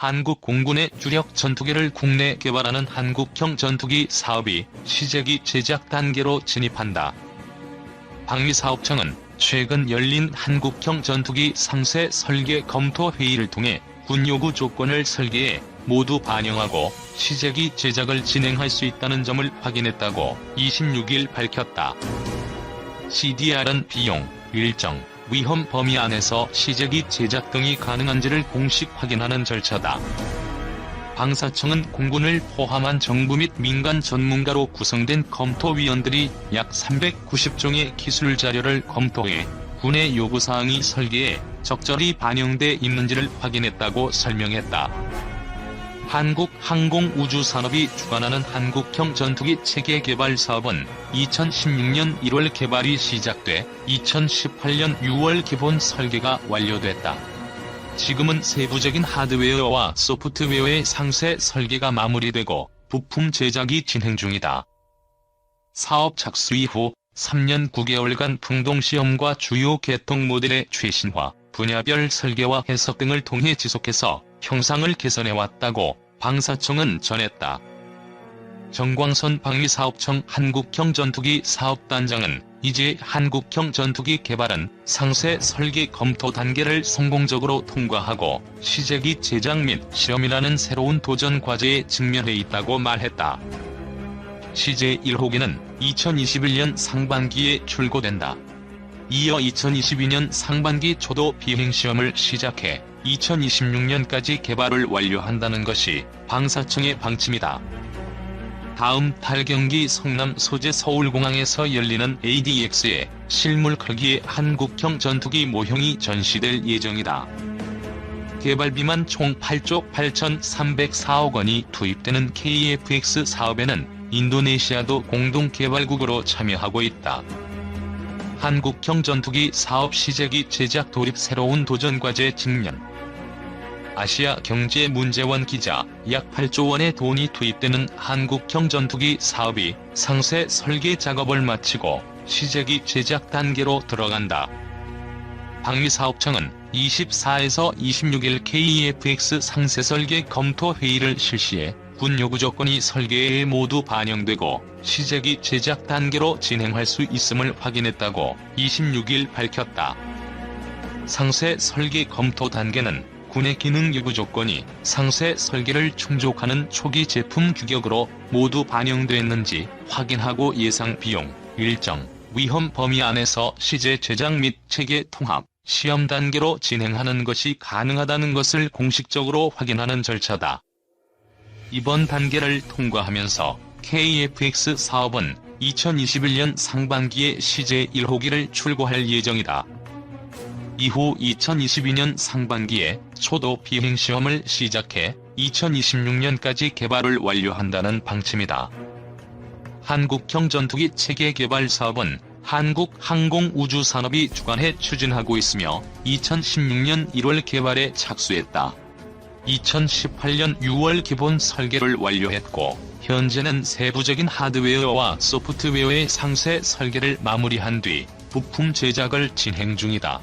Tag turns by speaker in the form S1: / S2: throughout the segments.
S1: 한국 공군의 주력 전투기를 국내 개발하는 한국형 전투기 사업이 시제기 제작 단계로 진입한다. 방위사업청은 최근 열린 한국형 전투기 상세 설계 검토 회의를 통해 군 요구 조건을 설계해 모두 반영하고 시제기 제작을 진행할 수 있다는 점을 확인했다고 26일 밝혔다. CDR은 비용, 일정, 위험 범위 안에서 시제기 제작 등이 가능한지를 공식 확인하는 절차다. 방사청은 공군을 포함한 정부 및 민간 전문가로 구성된 검토위원들이 약 390종의 기술 자료를 검토해 군의 요구사항이 설계에 적절히 반영돼 있는지를 확인했다고 설명했다. 한국항공우주산업이 주관하는 한국형 전투기 체계 개발 사업은 2016년 1월 개발이 시작돼 2018년 6월 기본 설계가 완료됐다. 지금은 세부적인 하드웨어와 소프트웨어의 상세 설계가 마무리되고 부품 제작이 진행 중이다. 사업 착수 이후 3년 9개월간 풍동시험과 주요 개통 모델의 최신화, 분야별 설계와 해석 등을 통해 지속해서 형상을 개선해 왔다고 방사청은 전했다. 정광선 방위사업청 한국형 전투기 사업단장은 이제 한국형 전투기 개발은 상세 설계 검토 단계를 성공적으로 통과하고 시제기 제작 및 시험이라는 새로운 도전 과제에 직면해 있다고 말했다. 시제 1호기는 2021년 상반기에 출고된다. 이어 2022년 상반기 초도 비행시험을 시작해 2026년까지 개발을 완료한다는 것이 방사청의 방침이다. 다음 달 경기 성남 소재 서울공항에서 열리는 ADX의 실물 크기의 한국형 전투기 모형이 전시될 예정이다. 개발비만 총 8조 8,304억 원이 투입되는 KFX 사업에는 인도네시아도 공동 개발국으로 참여하고 있다. 한국형 전투기 사업 시제기 제작 돌입 새로운 도전 과제 직면 아시아 경제문제원 기자 약 8조 원의 돈이 투입되는 한국형 전투기 사업이 상세 설계 작업을 마치고 시제기 제작 단계로 들어간다. 방위사업청은 24에서 26일 KEFX 상세 설계 검토 회의를 실시해 군 요구 조건이 설계에 모두 반영되고 시제기 제작 단계로 진행할 수 있음을 확인했다고 26일 밝혔다. 상세 설계 검토 단계는 군의 기능 요구 조건이 상세 설계를 충족하는 초기 제품 규격으로 모두 반영됐는지 확인하고 예상 비용, 일정, 위험 범위 안에서 시제 제작 및 체계 통합, 시험 단계로 진행하는 것이 가능하다는 것을 공식적으로 확인하는 절차다. 이번 단계를 통과하면서 KFX 사업은 2021년 상반기에 시제 1호기를 출고할 예정이다. 이후 2022년 상반기에 초도 비행시험을 시작해 2026년까지 개발을 완료한다는 방침이다. 한국형 전투기 체계 개발 사업은 한국항공우주산업이 주관해 추진하고 있으며 2016년 1월 개발에 착수했다. 2018년 6월 기본 설계를 완료했고 현재는 세부적인 하드웨어와 소프트웨어의 상세 설계를 마무리한 뒤 부품 제작을 진행 중이다.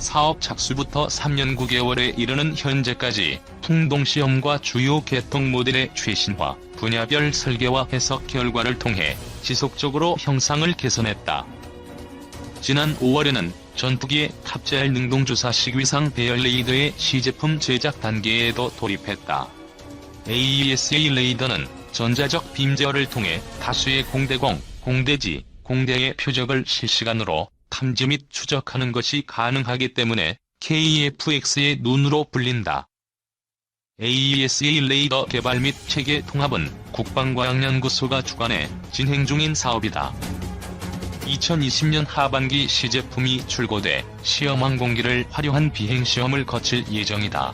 S1: 사업 착수부터 3년 9개월에 이르는 현재까지 풍동시험과 주요 개통 모델의 최신화, 분야별 설계와 해석 결과를 통해 지속적으로 형상을 개선했다. 지난 5월에는 전투기에 탑재할 능동주사 식위상 배열 레이더의 시제품 제작 단계에도 돌입했다. AESA 레이더는 전자적 빔 제어를 통해 다수의 공대공, 공대지, 공대의 표적을 실시간으로 탐지 및 추적하는 것이 가능하기 때문에 KFX의 눈으로 불린다. AESA 레이더 개발 및 체계 통합은 국방과학연구소가 주관해 진행 중인 사업이다. 2020년 하반기 시제품이 출고돼 시험 항공기를 활용한 비행시험을 거칠 예정이다.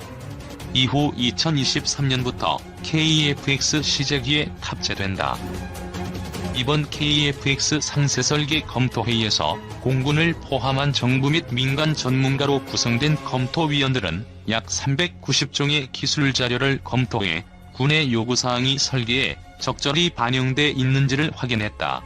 S1: 이후 2023년부터 KFX 시제기에 탑재된다. 이번 KFX 상세 설계 검토회의에서 공군을 포함한 정부 및 민간 전문가로 구성된 검토위원들은 약 390종의 기술 자료를 검토해 군의 요구사항이 설계에 적절히 반영돼 있는지를 확인했다.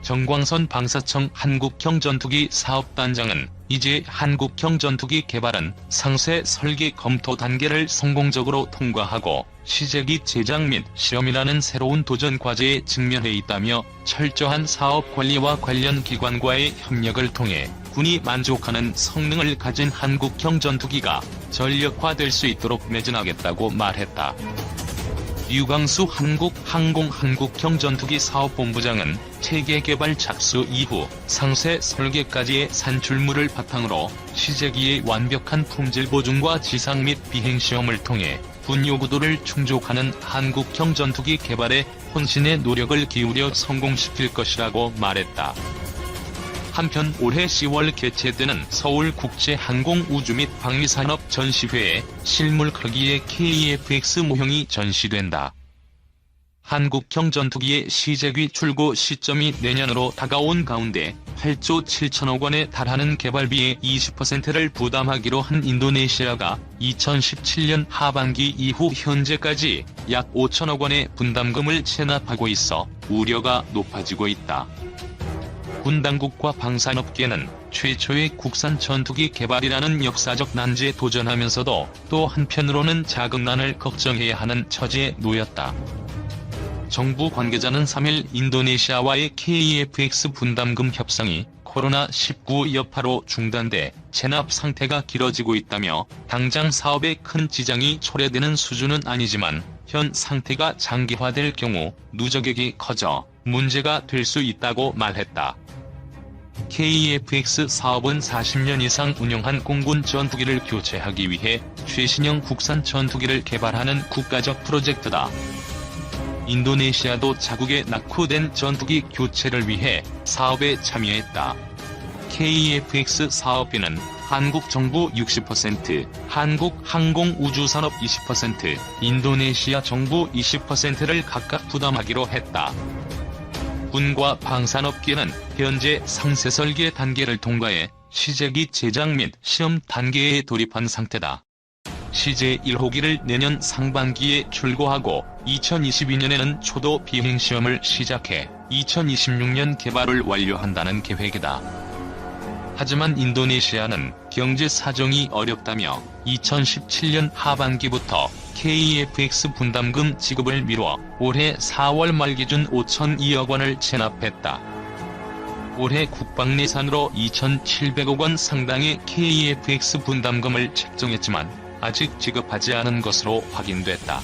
S1: 정광선 방사청 한국형 전투기 사업단장은 이제 한국형 전투기 개발은 상세 설계 검토 단계를 성공적으로 통과하고 시제기 제작 및 실험이라는 새로운 도전 과제에 직면해 있다며 철저한 사업 관리와 관련 기관과의 협력을 통해 군이 만족하는 성능을 가진 한국형 전투기가 전력화될 수 있도록 매진하겠다고 말했다. 유광수 한국항공 한국형 전투기 사업본부장은 체계 개발 착수 이후 상세 설계까지의 산출물을 바탕으로 시제기의 완벽한 품질 보증과 지상 및 비행 시험을 통해 군 요구도를 충족하는 한국형 전투기 개발에 혼신의 노력을 기울여 성공시킬 것이라고 말했다. 한편 올해 10월 개최되는 서울국제항공우주 및 방위산업 전시회에 실물 크기의 KEFX 모형이 전시된다. 한국형 전투기의 시제기 출고 시점이 내년으로 다가온 가운데 8조 7천억 원에 달하는 개발비의 20%를 부담하기로 한 인도네시아가 2017년 하반기 이후 현재까지 약 5천억 원의 분담금을 체납하고 있어 우려가 높아지고 있다. 군 당국과 방산업계는 최초의 국산 전투기 개발이라는 역사적 난제에 도전하면서도 또 한편으로는 자금난을 걱정해야 하는 처지에 놓였다. 정부 관계자는 3일 인도네시아와의 KEFX 분담금 협상이 코로나19 여파로 중단돼 체납 상태가 길어지고 있다며 당장 사업에 큰 지장이 초래되는 수준은 아니지만 현 상태가 장기화될 경우 누적액이 커져 문제가 될 수 있다고 말했다. KEFX 사업은 40년 이상 운영한 공군 전투기를 교체하기 위해 최신형 국산 전투기를 개발하는 국가적 프로젝트다. 인도네시아도 자국에 낙후된 전투기 교체를 위해 사업에 참여했다. KEFX 사업비는 한국 정부 60%, 한국 항공우주산업 20%, 인도네시아 정부 20%를 각각 부담하기로 했다. 군과 방산업계는 현재 상세 설계 단계를 통과해 시제기 제작 및 시험 단계에 돌입한 상태다. 시제 1호기를 내년 상반기에 출고하고 2022년에는 초도 비행 시험을 시작해 2026년 개발을 완료한다는 계획이다. 하지만 인도네시아는 경제 사정이 어렵다며 2017년 하반기부터 KEFX 분담금 지급을 미뤄 올해 4월 말 기준 5,002억 원을 체납했다. 올해 국방예산으로 2,700억 원 상당의 KEFX 분담금을 책정했지만 아직 지급하지 않은 것으로 확인됐다.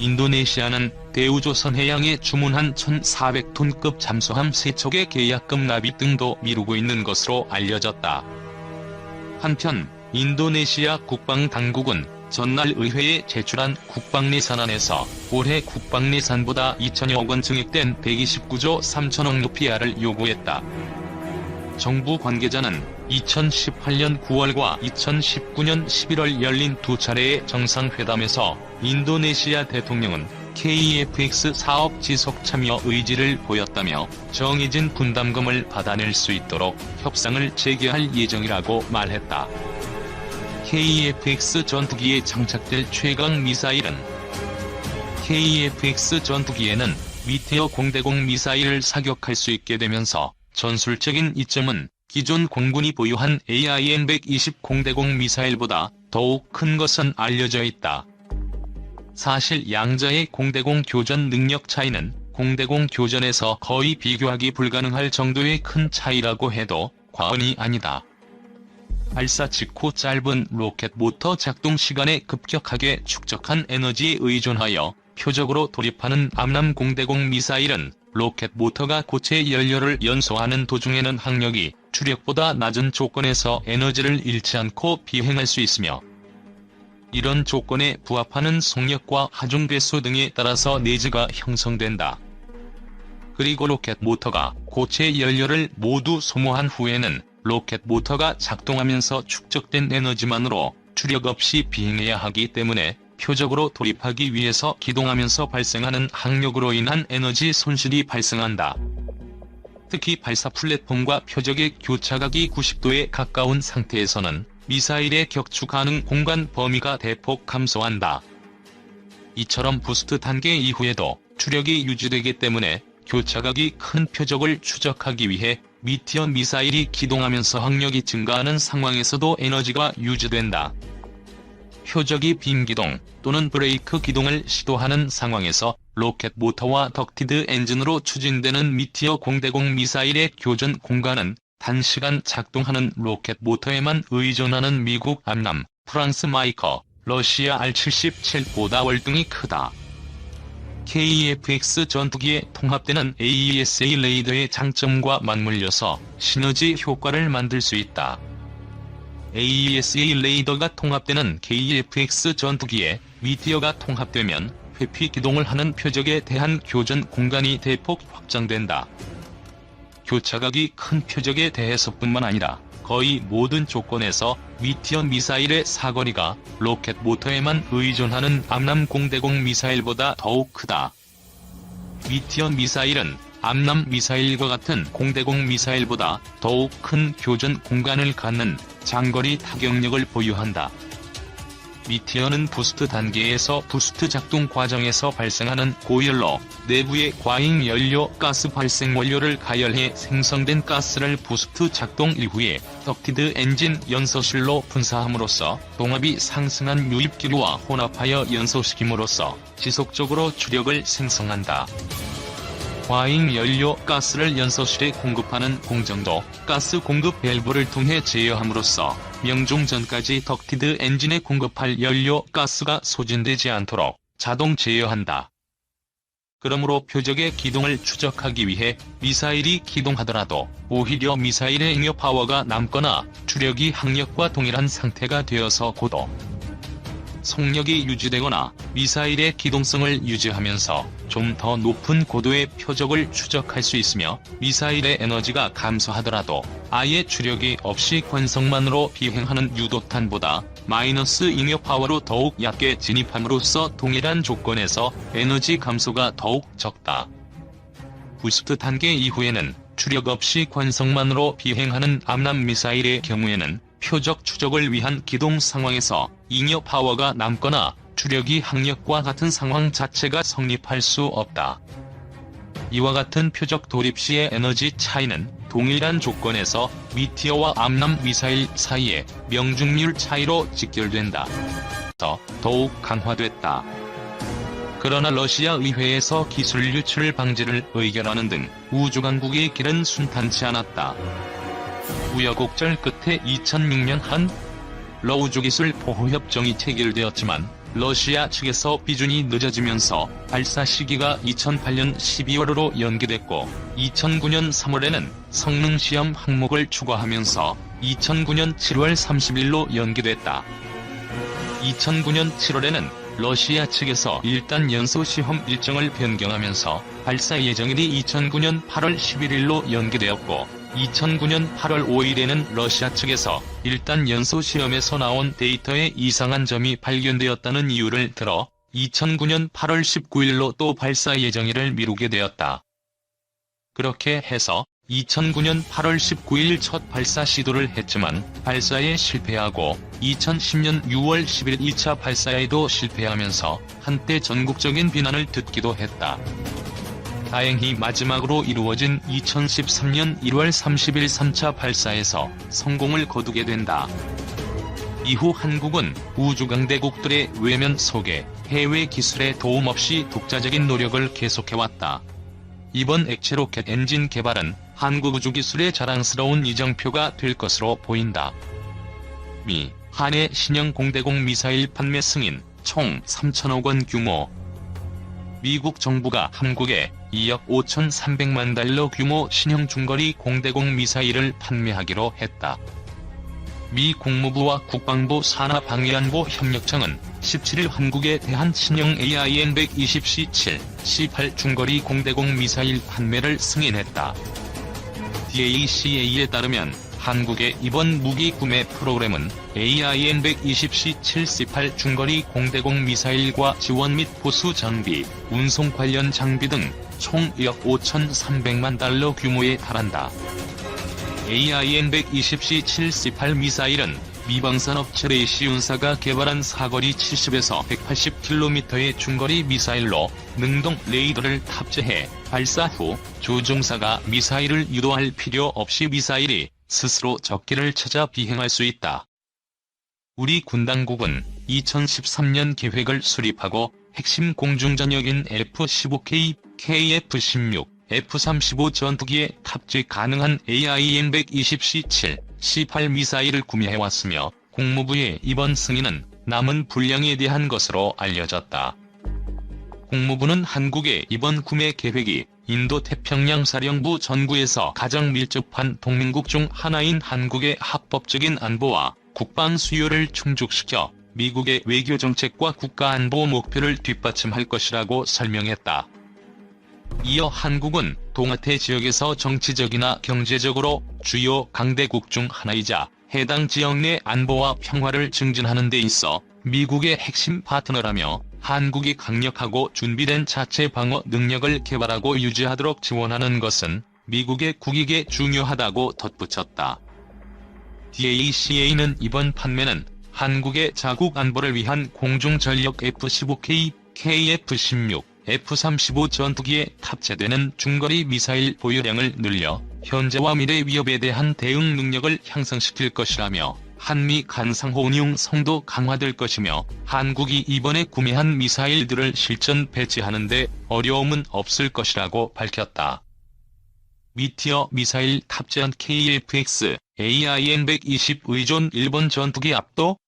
S1: 인도네시아는 대우조선 해양에 주문한 1,400톤급 잠수함 3척의 계약금 납입 등도 미루고 있는 것으로 알려졌다. 한편 인도네시아 국방당국은 전날 의회에 제출한 국방예산안에서 올해 국방예산보다 2천여억 원 증액된 129조 3천억 루피아를 요구했다. 정부 관계자는 2018년 9월과 2019년 11월 열린 두 차례의 정상회담에서 인도네시아 대통령은 KEFX 사업 지속 참여 의지를 보였다며 정해진 분담금을 받아낼 수 있도록 협상을 재개할 예정이라고 말했다. KEFX 전투기에 장착될 최강 미사일은 KEFX 전투기에는 미테어 공대공 미사일을 사격할 수 있게 되면서 전술적인 이점은 기존 공군이 보유한 AIM-120 공대공 미사일보다 더욱 큰 것은 알려져 있다. 사실 양자의 공대공 교전 능력 차이는 공대공 교전에서 거의 비교하기 불가능할 정도의 큰 차이라고 해도 과언이 아니다. 발사 직후 짧은 로켓 모터 작동 시간에 급격하게 축적한 에너지에 의존하여 표적으로 돌입하는 암남 공대공 미사일은 로켓 모터가 고체 연료를 연소하는 도중에는 항력이 추력보다 낮은 조건에서 에너지를 잃지 않고 비행할 수 있으며 이런 조건에 부합하는 속력과 하중 배수 등에 따라서 내지가 형성된다. 그리고 로켓 모터가 고체 연료를 모두 소모한 후에는 로켓 모터가 작동하면서 축적된 에너지만으로 추력 없이 비행해야 하기 때문에 표적으로 돌입하기 위해서 기동하면서 발생하는 항력으로 인한 에너지 손실이 발생한다. 특히 발사 플랫폼과 표적의 교차각이 90도에 가까운 상태에서는 미사일의 격추 가능 공간 범위가 대폭 감소한다. 이처럼 부스트 단계 이후에도 추력이 유지되기 때문에 교차각이 큰 표적을 추적하기 위해 미티어 미사일이 기동하면서 항력이 증가하는 상황에서도 에너지가 유지된다. 표적이 빈기동 또는 브레이크 기동을 시도하는 상황에서 로켓 모터와 덕티드 엔진으로 추진되는 미티어 공대공 미사일의 교전 공간은 단시간 작동하는 로켓 모터에만 의존하는 미국 암남, 프랑스 마이커, 러시아 R-77보다 월등히 크다. KF-X 전투기에 통합되는 AESA 레이더의 장점과 맞물려서 시너지 효과를 만들 수 있다. AESA 레이더가 통합되는 KF-X 전투기에 미티어가 통합되면 회피 기동을 하는 표적에 대한 교전 공간이 대폭 확장된다. 교차각이 큰 표적에 대해서뿐만 아니라 거의 모든 조건에서 미티어 미사일의 사거리가 로켓 모터에만 의존하는 암남 공대공 미사일보다 더욱 크다. 미티어 미사일은 암남 미사일과 같은 공대공 미사일보다 더욱 큰 교전 공간을 갖는 장거리 타격력을 보유한다. 미티어는 부스트 단계에서 부스트 작동 과정에서 발생하는 고열로 내부의 과잉 연료 가스 발생 원료를 가열해 생성된 가스를 부스트 작동 이후에 덕티드 엔진 연소실로 분사함으로써 동압이 상승한 유입기류와 혼합하여 연소시킴으로써 지속적으로 주력을 생성한다. 과잉 연료 가스를 연소실에 공급하는 공정도 가스 공급 밸브를 통해 제어함으로써 명중 전까지 덕티드 엔진에 공급할 연료 가스가 소진되지 않도록 자동 제어한다. 그러므로 표적의 기동을 추적하기 위해 미사일이 기동하더라도 오히려 미사일의 잉여 파워가 남거나 주력이 항력과 동일한 상태가 되어서 고도 속력이 유지되거나 미사일의 기동성을 유지하면서 좀 더 높은 고도의 표적을 추적할 수 있으며 미사일의 에너지가 감소하더라도 아예 주력이 없이 관성만으로 비행하는 유도탄보다 마이너스 잉여 파워로 더욱 얕게 진입함으로써 동일한 조건에서 에너지 감소가 더욱 적다. 부스트 단계 이후에는 추력 없이 관성만으로 비행하는 암남 미사일의 경우에는 표적 추적을 위한 기동 상황에서 잉여 파워가 남거나 주력이 항력과 같은 상황 자체가 성립할 수 없다. 이와 같은 표적 돌입 시의 에너지 차이는 동일한 조건에서 미티어와 암남 미사일 사이의 명중률 차이로 직결된다. 더 더욱 강화됐다. 그러나 러시아 의회에서 기술 유출 방지를 의결하는 등 우주 강국의 길은 순탄치 않았다. 우여곡절 끝에 2006년 한 러우주기술 보호협정이 체결되었지만 러시아 측에서 비준이 늦어지면서 발사 시기가 2008년 12월로 연기됐고 2009년 3월에는 성능 시험 항목을 추가하면서 2009년 7월 30일로 연기됐다. 2009년 7월에는 러시아 측에서 일단 연소 시험 일정을 변경하면서 발사 예정일이 2009년 8월 11일로 연기되었고 2009년 8월 5일에는 러시아 측에서 일단 연소 시험에서 나온 데이터에 이상한 점이 발견되었다는 이유를 들어 2009년 8월 19일로 또 발사 예정일을 미루게 되었다. 그렇게 해서 2009년 8월 19일 첫 발사 시도를 했지만 발사에 실패하고 2010년 6월 10일 2차 발사에도 실패하면서 한때 전국적인 비난을 듣기도 했다. 다행히 마지막으로 이루어진 2013년 1월 30일 3차 발사에서 성공을 거두게 된다. 이후 한국은 우주강대국들의 외면 속에 해외 기술의 도움 없이 독자적인 노력을 계속해왔다. 이번 액체 로켓 엔진 개발은 한국 우주기술의 자랑스러운 이정표가 될 것으로 보인다. 미, 한해 신형 공대공 미사일 판매 승인 총 3천억 원 규모 미국 정부가 한국에 2억 5,300만 달러 규모 신형 중거리 공대공 미사일을 판매하기로 했다. 미 국무부와 국방부 산하방위안보 협력청은 17일 한국에 대한 신형 AIM-120C7, C8 중거리 공대공 미사일 판매를 승인했다. DACA에 따르면 한국의 이번 무기 구매 프로그램은 AIM-120C7C8 중거리 공대공 미사일과 지원 및 보수 장비, 운송 관련 장비 등총 1억 5,300만 달러 규모에 달한다. AIM-120C7C8 미사일은 미방산 업체 레이시 운사가 개발한 사거리 70에서 180km의 중거리 미사일로 능동 레이더를 탑재해 발사 후 조종사가 미사일을 유도할 필요 없이 미사일이 스스로 적기를 찾아 비행할 수 있다. 우리 군 당국은 2013년 계획을 수립하고 핵심 공중전역인 F-15K, KF-16, F-35 전투기에 탑재 가능한 AIM-120C7, C8 미사일을 구매해왔으며 국무부의 이번 승인은 남은 분량에 대한 것으로 알려졌다. 국무부는 한국의 이번 구매 계획이 인도 태평양 사령부 전구에서 가장 밀접한 동맹국 중 하나인 한국의 합법적인 안보와 국방 수요를 충족시켜 미국의 외교 정책과 국가 안보 목표를 뒷받침할 것이라고 설명했다. 이어 한국은 동아태 지역에서 정치적이나 경제적으로 주요 강대국 중 하나이자 해당 지역 내 안보와 평화를 증진하는 데 있어 미국의 핵심 파트너라며 한국이 강력하고 준비된 자체 방어 능력을 개발하고 유지하도록 지원하는 것은 미국의 국익에 중요하다고 덧붙였다. DACA는 이번 판매는 한국의 자국 안보를 위한 공중전력 F-15K, KF-16, F-35 전투기에 탑재되는 중거리 미사일 보유량을 늘려 현재와 미래 위협에 대한 대응 능력을 향상시킬 것이라며 한미 간상호 운용 성도 강화될 것이며 한국이 이번에 구매한 미사일들을 실전 배치하는 데 어려움은 없을 것이라고 밝혔다. 미티어 미사일 탑재한 KFX, AIM-120 의존 일본 전투기 압도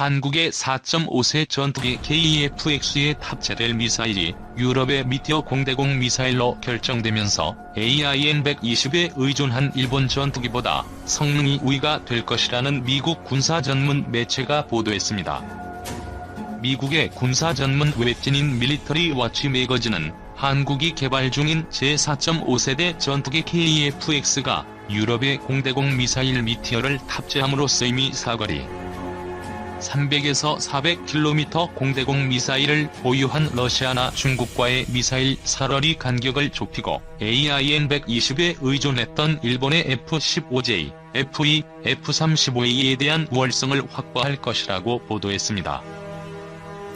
S1: 한국의 4.5세 전투기 KEFX에 탑재될 미사일이 유럽의 미티어 공대공 미사일로 결정되면서 AIM-120에 의존한 일본 전투기보다 성능이 우위가 될 것이라는 미국 군사 전문 매체가 보도했습니다. 미국의 군사 전문 웹진인 밀리터리 와치 매거진은 한국이 개발 중인 제4.5세대 전투기 KEFX가 유럽의 공대공 미사일 미티어를 탑재함으로써 이미 사거리 300에서 400km 공대공 미사일을 보유한 러시아나 중국과의 미사일 사거리 간격을 좁히고 AIM-120에 의존했던 일본의 F-15J, F-2, F-35A에 대한 우월성을 확보할 것이라고 보도했습니다.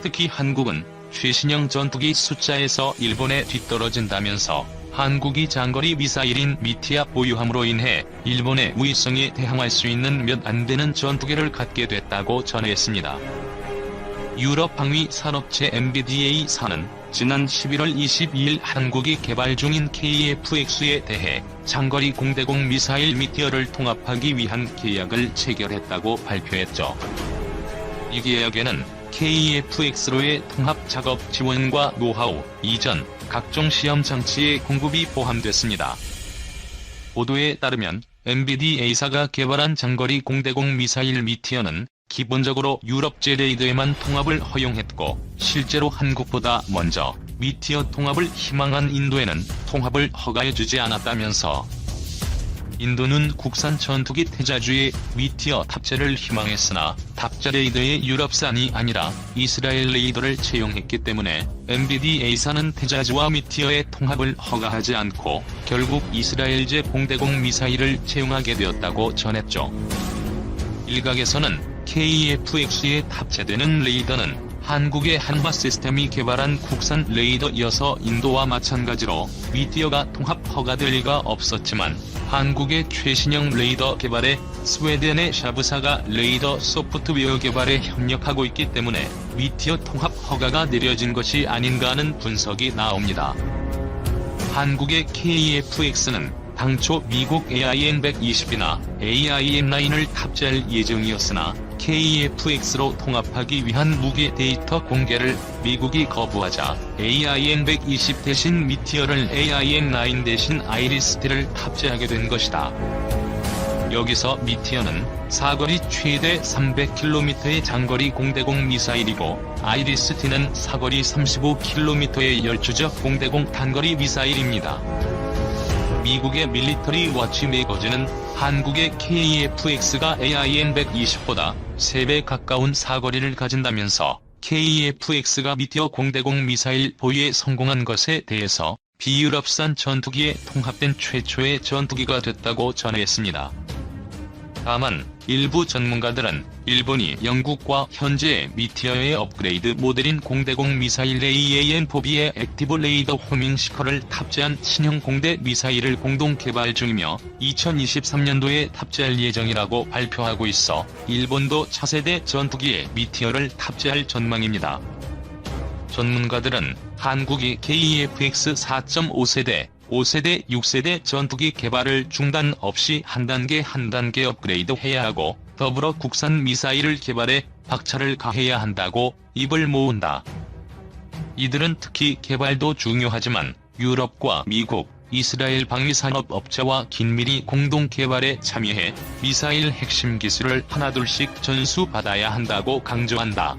S1: 특히 한국은 최신형 전투기 숫자에서 일본에 뒤떨어진다면서 한국이 장거리 미사일인 미티아 보유함으로 인해 일본의 우위성에 대항할 수 있는 몇 안 되는 전투기를 갖게 됐다고 전했습니다. 유럽 방위 산업체 MBDA사는 지난 11월 22일 한국이 개발 중인 KFX에 대해 장거리 공대공 미사일 미티어를 통합하기 위한 계약을 체결했다고 발표했죠. 이 계약에는 KFX로의 통합 작업 지원과 노하우, 이전, 각종 시험 장치의 공급이 포함됐습니다. 보도에 따르면 MBDA사가 개발한 장거리 공대공 미사일 미티어는 기본적으로 유럽 제 레이더에만 통합을 허용했고 실제로 한국보다 먼저 미티어 통합을 희망한 인도에는 통합을 허가해주지 않았다면서 인도는 국산 전투기 태자주의 미티어 탑재를 희망했으나 탑재 레이더의 유럽산이 아니라 이스라엘 레이더를 채용했기 때문에 MBDA사는 태자주와 미티어의 통합을 허가하지 않고 결국 이스라엘제 공대공 미사일을 채용하게 되었다고 전했죠. 일각에서는 KFX에 탑재되는 레이더는 한국의 한화 시스템이 개발한 국산 레이더이어서 인도와 마찬가지로 미티어가 통합 허가될 리가 없었지만 한국의 최신형 레이더 개발에 스웨덴의 샤브사가 레이더 소프트웨어 개발에 협력하고 있기 때문에 미티어 통합 허가가 내려진 것이 아닌가 하는 분석이 나옵니다. 한국의 KFX는 당초 미국 AIM-120이나 AIM-9을 탑재할 예정이었으나 KFX로 통합하기 위한 무기 데이터 공개를 미국이 거부하자 AIM-120 대신 미티어를 AIM-9 대신 아이리스티를 탑재하게 된 것이다. 여기서 미티어는 사거리 최대 300km의 장거리 공대공 미사일이고 아이리스티는 사거리 35km의 열추적 공대공 단거리 미사일입니다. 미국의 밀리터리 워치 매거진은 한국의 KFX가 AIM-120보다 3배 가까운 사거리를 가진다면서 KFX가 미티어 공대공 미사일 보유에 성공한 것에 대해서 비유럽산 전투기에 통합된 최초의 전투기가 됐다고 전했습니다. 다만 일부 전문가들은 일본이 영국과 현재 미티어의 업그레이드 모델인 공대공 미사일 AAM-4B의 액티브 레이더 호밍 시커를 탑재한 신형 공대 미사일을 공동 개발 중이며 2023년도에 탑재할 예정이라고 발표하고 있어 일본도 차세대 전투기에 미티어를 탑재할 전망입니다. 전문가들은 한국이 KEFX 4.5세대, 5세대, 6세대 전투기 개발을 중단 없이 한 단계 한 단계 업그레이드 해야 하고 더불어 국산 미사일을 개발해 박차를 가해야 한다고 입을 모은다. 이들은 특히 개발도 중요하지만 유럽과 미국, 이스라엘 방위산업 업체와 긴밀히 공동 개발에 참여해 미사일 핵심 기술을 하나둘씩 전수받아야 한다고 강조한다.